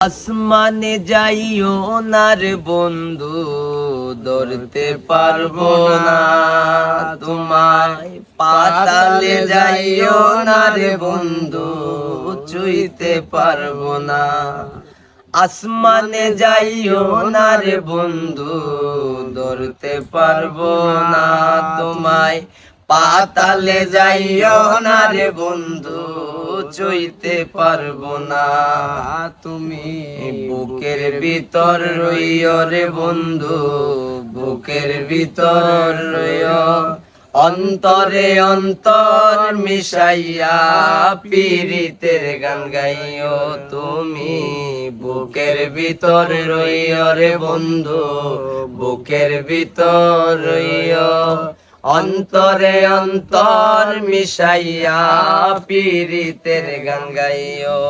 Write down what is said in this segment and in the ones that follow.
আসমানে যাইও না রে বন্ধু, ধরতে পারব না। তোমায় পাতালে যাইও না রে বন্ধু চুইতে পারব না। আসমানে যাইও রে বন্ধু, ধরতে পারব না। তোমায় পাতালে যাইও না রে বন্ধু, চইতে পারব না। তুমি বুকের ভিতর রইয় রে বন্ধু, বুকের ভিতর রইয় অন্তরে অন্তর মিশাইয়া পীড়িতের গান গাইও। তুমি বুকের ভিতর রইয় রে বন্ধু, বুকের ভিতর রইয় অন্তরে অন্তর মিশাইয়া পীড়িতের গান গাইও।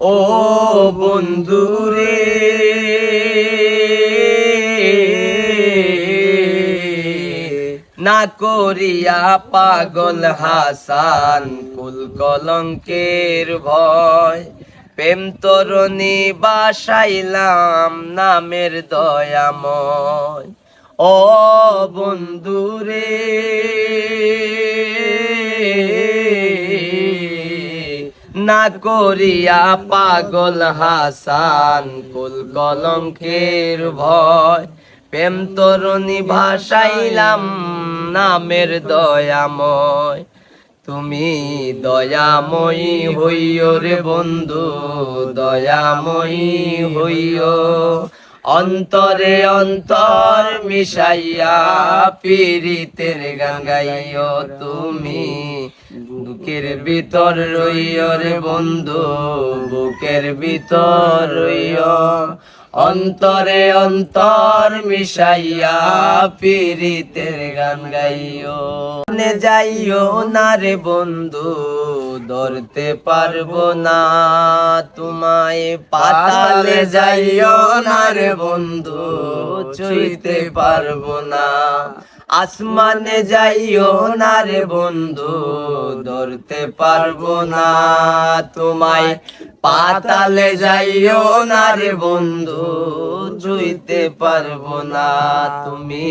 ও বন্ধুরে, না করিয়া পাগল হাসান কুল কলঙ্কের ভয়। প্রেম তরণী বাসাইলাম নামের দয়াময়। ও বন্ধুরে না করিয়া পাগল হাসান, কুল কলঙ্কের ভয়। প্রেম তরুণী ভাসাইলাম নামের দয়াময়। তুমি দয়াময়ী হইও রে বন্ধু, দয়াময়ী হইও। অন্তরে অন্তর মিশাইয়া পীড়িতের গান গাইও তুমি। বুকের ভিতর রইয় বন্ধু, বুকের ভিতর রইয় অন্তরে অন্তর মিশাইয়া পীড়িতের গান গাইও যাইও না রে বন্ধু ধরতে পারব না। তোমায় পাতালে যাইও না রে বন্ধু চুইতে পারব না। আসমানে যাইও না রে বন্ধু ধরতে পারব না। তোমায় পাতালে যাইও না রে বন্ধু জুইতে পারব না। তুমি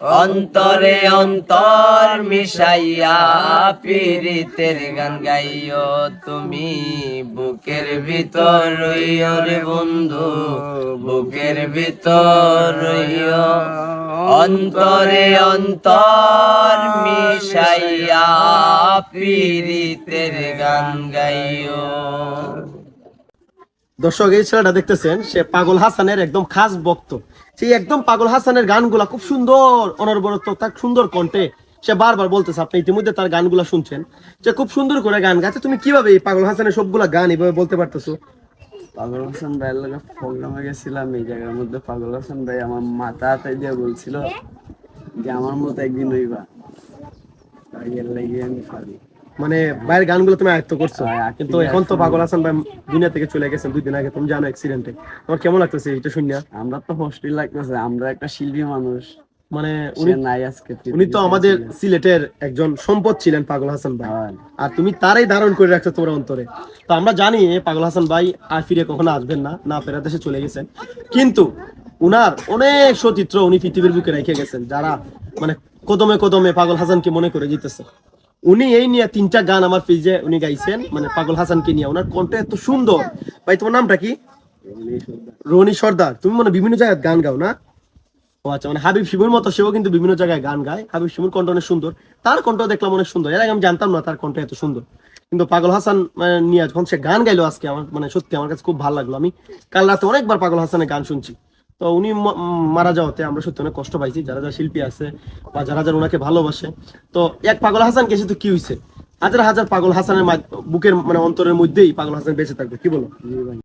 অন্তরে অন্তর মিশাইয়া পীড়িতের গান গাইও তুমি। বুকের ভিতর রে বন্ধু, বুকের ভিতর অন্তরে অন্তর মিশাইয়া পীড়িতের গান গাইও। দর্শক, এই ছেলেটা দেখতেছেন, সে পাগল হাসানের একদম খাস ভক্ত। সেই একদম পাগল হাসানের গানগুলা খুব সুন্দর, অনর্বরত, তার সুন্দর কণ্ঠে সে বারবার বলতেছে, আপনি ইতিমধ্যে তার গানগুলা শুনছেন। সে খুব সুন্দর করে গান গাচ্ছে তুমি কীভাবে এই পাগল হাসানের সবগুলা গান এভাবে বলতে পারতেছো? পাগল হাসান ভাইয়ের লগে প্রোগ্রামে গেছিলাম, এই জায়গার মধ্যে পাগল হাসান ভাই আমার মাথা হাতায় দিয়ে বলছিল যে, আমার মতো একদিন হইবা। এর আমি পারি মানে ভাইয়ের গানগুলো তুমি আয়ত্ত করছ। হ্যাঁ, কিন্তু এখন তো পাগল হাসান ভাই দুনিয়া থেকে চলে গেছেন দুই দিন আগে তুমি জানো অ্যাক্সিডেন্টে তোমার কেমন লাগতেছে এটা শুনিয়া? আমরা তো হোস্টেল লাগতেছে আমরা একটা শিল্পী মানুষ। মানে উনি নাই আজকে উনি তো আমাদের সিলেটের একজন সম্পদ ছিলেন পাগল হাসান ভাই। আর তুমি তারাই ধারণ করে রাখছো তোমার অন্তরে। তো আমরা জানি পাগল হাসান ভাই আর ফিরে কখনো আসবেন না না ফেরা দেশে চলে গেছেন। কিন্তু উনার অনেক সচিত্র উনি পৃথিবীর বুকে রেখে গেছেন যারা মানে কদমে কদমে পাগল হাসানকে মনে করে জিতেছে। উনি এই নিয়ে তিনটা গান আমার পেজে উনি গাইছেন মানে পাগল হাসানকে নিয়ে। ওনার কণ্ঠ এত সুন্দর। ভাই, তোমার নামটা কি? রনি সর্দার। তুমি মানে বিভিন্ন জায়গায় গান গাও না? ও আচ্ছা মানে হাবিব শিবুর মতো সেও কিন্তু বিভিন্ন জায়গায় গান গায়। হাবিব শিবুর কণ্ঠ অনেক সুন্দর। তার কণ্ঠ দেখলাম অনেক সুন্দর। এর আগে আমি জানতাম না তার কণ্ঠ এত সুন্দর। কিন্তু পাগল হাসান মানে নিয়ে যখন সে গান গাইলো আজকে, আমার মানে সত্যি আমার কাছে খুব ভালো লাগল। আমি কাল রাতে অনেকবার পাগল হাসানের গান শুনছি। তো উনি মারা যাওয়াতে আমরা সত্যি অনেক কষ্ট পাইছি। যারা যারা শিল্পী আছে বা যারা যারা ওনাকে ভালোবাসে। তো এক পাগল হাসান গেছে তো কি হয়েছে হাজার হাজার পাগল হাসানের বুকের মানে অন্তরের মধ্যেই পাগল হাসান বেঁচে থাকবে, কি বলো?